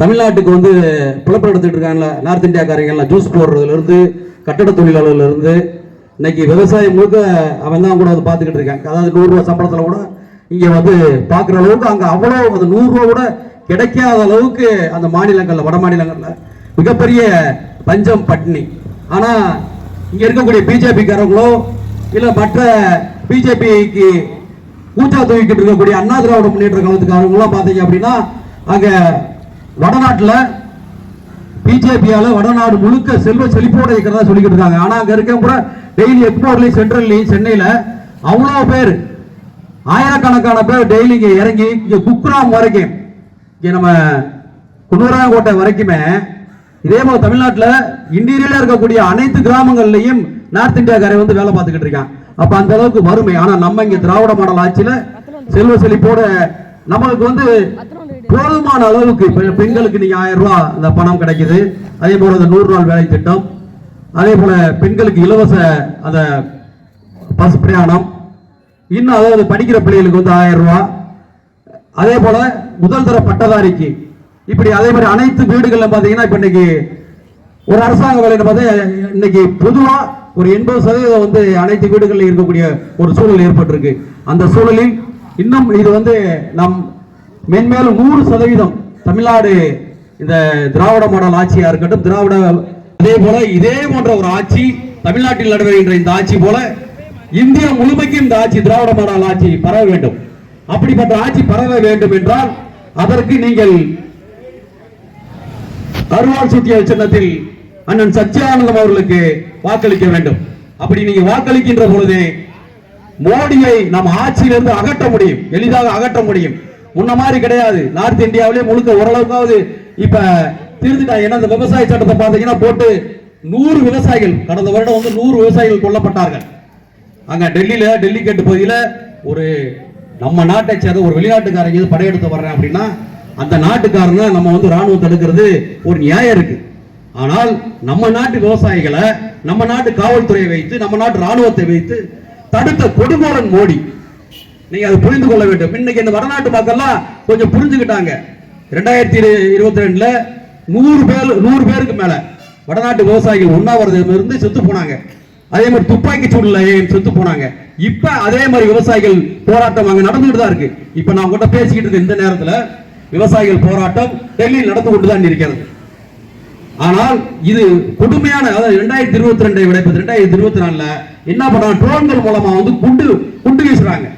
தமிழ்நாட்டுக்கு வந்து பிழப்பு எடுத்துட்டு இருக்காங்கல்ல நார்த் இந்தியாக்காரங்கெல்லாம் ஜூஸ் போடுறதுலேருந்து கட்டட தொழிலாளர்லேருந்து. இன்னைக்கு விவசாயம் முழுக்க அவன் தான் கூட வந்து பார்த்துக்கிட்டு இருக்கான். அதாவது நூறுரூவா சம்பளத்தில் கூட இங்கே வந்து பார்க்குற அளவுக்கு அங்கே அவ்வளோ அந்த நூறுரூவா கூட கிடைக்காத அளவுக்கு அந்த மாநிலங்களில் வட மாநிலங்களில் மிகப்பெரிய பஞ்சம் பட்டினி. ஆனால் இங்கே இருக்கக்கூடிய பிஜேபிக்காரங்களோ இல்லை மற்ற பிஜேபிக்கு கூச்சா தூக்கிட்டு இருக்கக்கூடிய அண்ணா திராவிட முன்னேற்ற கழகத்துக்காரங்களாம் பார்த்தீங்க அப்படின்னா அங்கே வடநாட்டில் பிஜேபியால் வடநாடு முழுக்க செல்வ செழிப்போட இருக்கிறதா சொல்லிக்கிட்டு இருக்காங்க. ஆனால் அங்கே இருக்க கூட டெய்லி எக்மோர்லயும் சென்ட்ரல்லையும் சென்னையில் அவ்வளோ பேர். ஆயிரக்கணக்கான பேர் டெய்லி இங்கே இறங்கி இங்கே குக்ராம் வரைக்கும் இங்கே நம்ம குன்னூராங்கோட்டை வரைக்குமே இதே போல் தமிழ்நாட்டில் இன்டீரியரில் இருக்கக்கூடிய அனைத்து கிராமங்கள்லையும் நார்த் இந்தியாக்காரன் வந்து வேலை பார்த்துக்கிட்டு இருக்கான். அப்போ அந்த அளவுக்கு வறுமை. ஆனால் நம்ம இங்கே திராவிட மாடல் ஆட்சியில் செல்வ செழிப்போட நம்மளுக்கு வந்து போதுமான அளவுக்கு பெண்களுக்கு நீங்க ஆயிரம் ரூபாய் இந்த பணம் கிடைக்குது. அதே போல அந்த நூறு நாள் வேலை திட்டம். அதே போல பெண்களுக்கு இலவச அந்த பஸ் பிரயாணம். இன்னும் அதாவது படிக்கிற பிள்ளைகளுக்கு வந்து ஆயிரம் ரூபாய் அதே போல முதல் தர பட்டதாரிக்கு. இப்படி அதே மாதிரி அனைத்து வீடுகளில் பார்த்தீங்கன்னா இப்போ இன்னைக்கு ஒரு அரசாங்க வேலையில் பார்த்தா இன்னைக்கு பொதுவாக ஒரு எண்பது சதவீதம் வந்து அனைத்து வீடுகளில் இருக்கக்கூடிய ஒரு சூழல் ஏற்பட்டிருக்கு. அந்த சூழலில் இன்னும் இது வந்து நம் மென்மேலும் நூறு சதவீதம் தமிழ்நாடு இந்த திராவிட மாடல் ஆட்சியா இருக்கட்டும் திராவிட அதே போல இதே போன்ற ஒரு ஆட்சி தமிழ்நாட்டில் நடைபெறுகின்ற இந்த ஆட்சி போல இந்தியா முழுமைக்கும் இந்த ஆட்சி திராவிட மாடல் ஆட்சி பரவ வேண்டும். அப்படிப்பட்ட ஆட்சி பரவ வேண்டும் என்றால் அதற்கு நீங்கள் அருவாள் சூட்டிய சின்னத்தில் அண்ணன் சச்சியானந்தம் அவர்களுக்கு வாக்களிக்க வேண்டும். அப்படி நீங்க வாக்களிக்கின்ற பொழுது மோடியை நாம் ஆட்சியிலிருந்து அகற்ற முடியும் எளிதாக அகற்ற முடியும். முன்ன மாதிரி கிடையாது. நார்த் இந்தியாவிலே முழுக்க ஓரளவுக்காவது இப்ப திருந்துட்டாங்க ஏன்னா இந்த விவசாய சட்டத்தை பார்த்தீங்கன்னா போட்டு நூறு விவசாயிகள் கடந்த வருடம் வந்து நூறு விவசாயிகள் கொல்லப்பட்டார்கள். அங்க டெல்லியில டெல்லி கேட்டு பகுதியில் ஒரு நம்ம நாட்டை சேர்ந்த ஒரு வெளிநாட்டுக்காரங்க படையெடுத்து வர்றேன் அப்படின்னா அந்த நாட்டுக்காரனை நம்ம வந்து ராணுவம் தடுக்கிறது ஒரு நியாயம் இருக்கு. ஆனால் நம்ம நாட்டு விவசாயிகளை நம்ம நாட்டு காவல்துறையை வைத்து நம்ம நாட்டு ராணுவத்தை வைத்து தடுத்த கொடுமோரன் மோடி நீங்க அதை புரிந்து கொள்ள வேண்டும். இன்னைக்கு இந்த வடநாட்டு மக்கள்லாம் கொஞ்சம் புரிஞ்சுக்கிட்டாங்க. ரெண்டாயிரத்தி இருபத்தி ரெண்டுல நூறு பேர் நூறு பேருக்கு மேல வடநாட்டு விவசாயிகள் உண்ணாவிரதம் இருந்து செத்து போனாங்க. அதே மாதிரி துப்பாக்கி சூடுல செத்து போனாங்க. இப்ப அதே மாதிரி விவசாயிகள் போராட்டம் அங்க நடந்துகிட்டு தான் இருக்கு. இப்ப நான் உங்ககிட்ட பேசிக்கிட்டு இருக்க இந்த நேரத்துல விவசாயிகள் போராட்டம் டெல்லியில் நடந்து கொண்டு தான் இருக்கிறது. ஆனால் இது கொடுமையான அதாவது ரெண்டாயிரத்தி இருபத்தி ரெண்டை விட இப்ப ரெண்டாயிரத்தி இருபத்தி நாலுல என்ன பண்றாங்க ட்ரோன்கள் மூலமா வந்து குண்டு குண்டு வீசுறாங்க.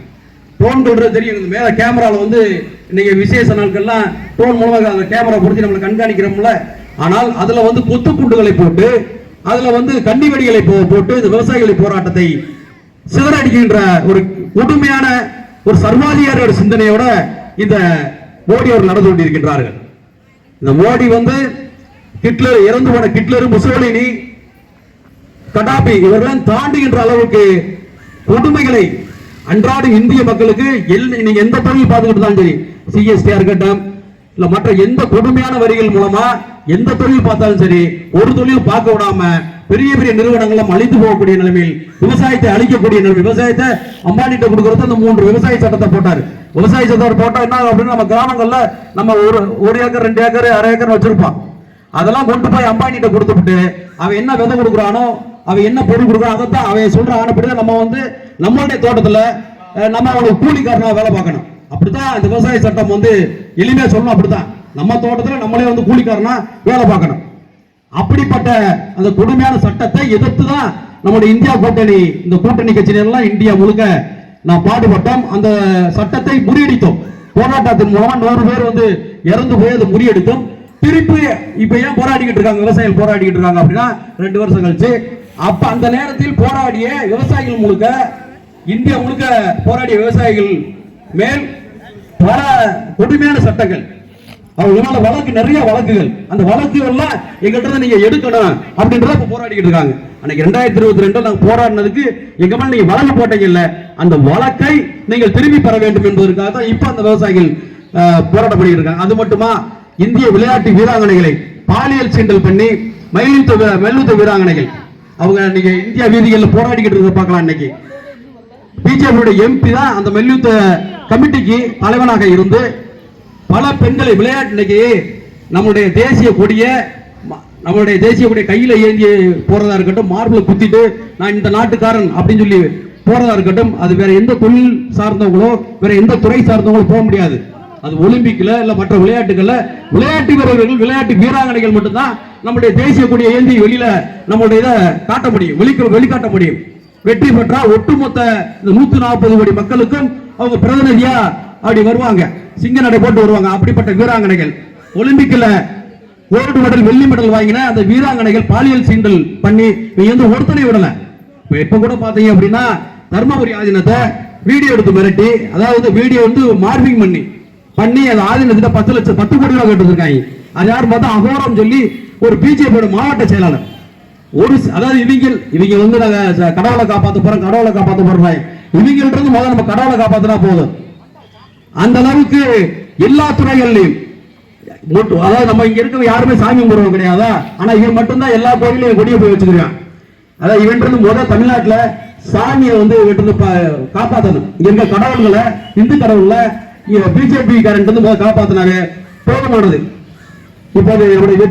ட்ரோன்கள் தெரியும். இந்த மேல கேமரால வந்து இன்னைக்கு விசேஷ நாட்கள்லாம் ட்ரோன் மூலமாக அந்த கேமரா பொருத்தி நம்மளை கண்காணிக்கிறோம்ல. ஆனால் அதுல வந்து கொத்து குண்டுகளை போட்டு அதுல வந்து கண்ணி வெடிகளை போட்டு இந்த விவசாயிகளை போராட்டத்தை சிதறடிக்கின்ற ஒரு கொடுமையான ஒரு சர்வாதிகாரியோட சிந்தனையோட இந்த மோடி அவர் நடந்து கொண்டிருக்கின்றார்கள். இந்த மோடி வந்து ஹிட்லர் இறந்து போன ஹிட்லர் முசோலினி கடாபி இவர்களெல்லாம் தாண்டுகின்ற அளவுக்கு கொடுமைகளை அன்றாட இந்திய மக்களுக்கு எல் நீங்க எந்த தொழில் பார்த்துக்கிட்டு தான் சரி சிஎஸ்டியா இருக்கட்டும் இல்ல மற்ற எந்த கொடுமையான வரிகள் மூலமா எந்த தொழில் பார்த்தாலும் சரி ஒரு தொழில் பார்க்க விடாம பெரிய பெரிய நிறுவனங்களும் அழிந்து போகக்கூடிய நிலைமையில் விவசாயத்தை அழிக்கக்கூடிய நிலைமை விவசாயத்தை அம்பானிட்ட கொடுக்கறது அந்த மூன்று விவசாய சட்டத்தை போட்டாரு. விவசாய சட்டத்தை போட்டா என்ன அப்படின்னு அப்படின்னா நம்ம கிராமங்கள்ல நம்ம ஒரு ஒரு ஏக்கர் ரெண்டு ஏக்கர் அரை ஏக்கர் வச்சிருப்பான். அதெல்லாம் கொண்டு போய் அம்பானிட்ட கொடுத்துட்டு அவன் என்ன விதை கொடுக்குறானோ அவன் என்ன பொருள் கொடுக்குறான் அதை தான் அவன் சொல்ற ஆனப்படிதான் நம்ம வந்து நம்மளுடைய தோட்டத்துல நம்ம அவனுக்கு கூலிக்காரனா வேலை பார்க்கணும். அப்படித்தான் இந்த விவசாய சட்டம் வந்து எளிமையா சொல்லணும். அப்படித்தான். நம்ம தோட்டத்துல நம்மளே வந்து கூலிக்காரனா வேலை பார்க்கணும். அப்படிப்பட்ட அந்த கொடுமையான சட்டத்தை எதிர்த்து தான் நம்முடைய இந்தியா கூட்டணி இந்த கூட்டணி கட்சியினர்லாம் இந்தியா முழுக்க நான் பாடுபட்டோம். அந்த சட்டத்தை முறியடித்தோம். போராட்டத்தின் மூலமா நூறு பேர் வந்து இறந்து போய் அதை முறியடித்தோம். திருப்பி இப்ப ஏன் போராடிக்கிட்டு இருக்காங்க? விவசாயிகள் போராடிக்கிட்டு இருக்காங்க அப்படின்னா ரெண்டு வருஷம் கழிச்சு அப்ப அந்த நேரத்தில் போராடிய விவசாயிகள் முழுக்க இந்தியா முழுக்க போராடிய விவசாயிகள் மேல் பல கொடுமையான சட்டங்கள். அவங்க மேல வழக்கு நிறைய வழக்குகள். அந்த வழக்குகள்லாம் எங்கள்கிட்ட நீங்க எடுக்கணும் அப்படின்றத இப்ப போராடிக்கிட்டு இருக்காங்க. அன்னைக்கு ரெண்டாயிரத்தி இருபத்தி ரெண்டு நாங்க போராடினதுக்கு எங்க மேல நீங்க வழக்கு போட்டீங்க இல்ல அந்த வழக்கை நீங்கள் திரும்பி பெற வேண்டும் என்பதற்காக தான் இப்ப அந்த விவசாயிகள் அஹ், பண்ணிட்டு இருக்காங்க. அது மட்டுமா இந்திய விளையாட்டு வீராங்கனைகளை பாலியல் சீண்டல் பண்ணி மயிலுத்த மல்யுத்த மெல்லுத்த வீராங்கனைகள் அவங்க இன்னைக்கு இந்தியா வீதிகளில் போராடிக்கிட்டு இருக்க பார்க்கலாம் இன்னைக்கு. பிஜேபியுடைய எம்பி தான் அந்த மல்யுத்த கமிட்டிக்கு தலைவனாக இருந்து பல பெண்களை விளையாட்டு இன்னைக்கு நம்மளுடைய தேசிய கொடியை நம்மளுடைய தேசிய கொடியை கையில் ஏந்தி போறதா இருக்கட்டும் மார்பில் குத்திட்டு நான் இந்த நாட்டுக்காரன் அப்படின்னு சொல்லி போறதா இருக்கட்டும் அது வேற எந்த தொழில் சார்ந்தவங்களோ வேற எந்த துறை சார்ந்தவங்களோ போக முடியாது. அது ஒலிம்பிக்ல இல்ல மற்ற விளையாட்டுகள்ல விளையாட்டு வீரர்கள் விளையாட்டு வீராங்கனைகள் மட்டும்தான் நம்முடைய தேசிய கொடியை ஏந்தி வெளியில நம்மளுடைய இதை காட்ட முடியும். வெளிக்க வெளிக்காட்ட முடியும். வெற்றி பெற்றா ஒட்டுமொத்த இந்த நூத்தி நாற்பது கோடி மக்களுக்கும் அவங்க பிரதிநிதியா அப்படி வருவாங்க. சிங்க நடை போட்டு வருவாங்க. அப்படிப்பட்ட வீராங்கனைகள். ஒலிம்பிக்ல கோல்டு மெடல் வெள்ளி மெடல் வாங்கின அந்த வீராங்கனைகள் பாலியல் சீண்டல் பண்ணி நீங்க வந்து ஒருத்தனை விடல. இப்ப இப்ப கூட பாத்தீங்க அப்படின்னா தர்மபுரி ஆதீனத்தை வீடியோ எடுத்து மிரட்டி அதாவது வீடியோ வந்து மார்பிங் பண்ணி பண்ணி அந்த ஆதீனத்திட்ட பத்து லட்சம் பத்து கோடி ரூபாய் கேட்டு இருக்காங்க அது யாரும் பார்த்தா அகோரம் சொல்லி ஒரு பிஜேபியோட மாவட்ட செயலாளர். ஒரு அதாவது இவங்க இவங்க வந்து நாங்க கடவுளை காப்பாற்ற போறோம் கடவுளை காப்பாற்ற போறோம் இவங்கள்ட்ட இருந்து முதல்ல நம்ம கடவுளை காப்பாற்றினா போதும். அந்த அளவுக்கு எல்லா துறைகள்லையும் அதாவது நம்ம இங்க இருக்கிற யாருமே சாமி கும்பிடுவோம் கிடையாதா? ஆனா இவன் மட்டும்தான் எல்லா கோயிலையும் கொடியை போய் வச்சுக்கிறான். அதான் இவன் இருந்து முத தமிழ்நாட்டுல சாமியை வந்து இவன் இருந்து பா- காப்பாத்தணும். இங்க இருக்க கடவுள்களை இந்து கடவுள்ல பிஜேபி காரன் வந்து முதல் காப்பாத்தினாரு போதுமானது. இப்போது நம்முடைய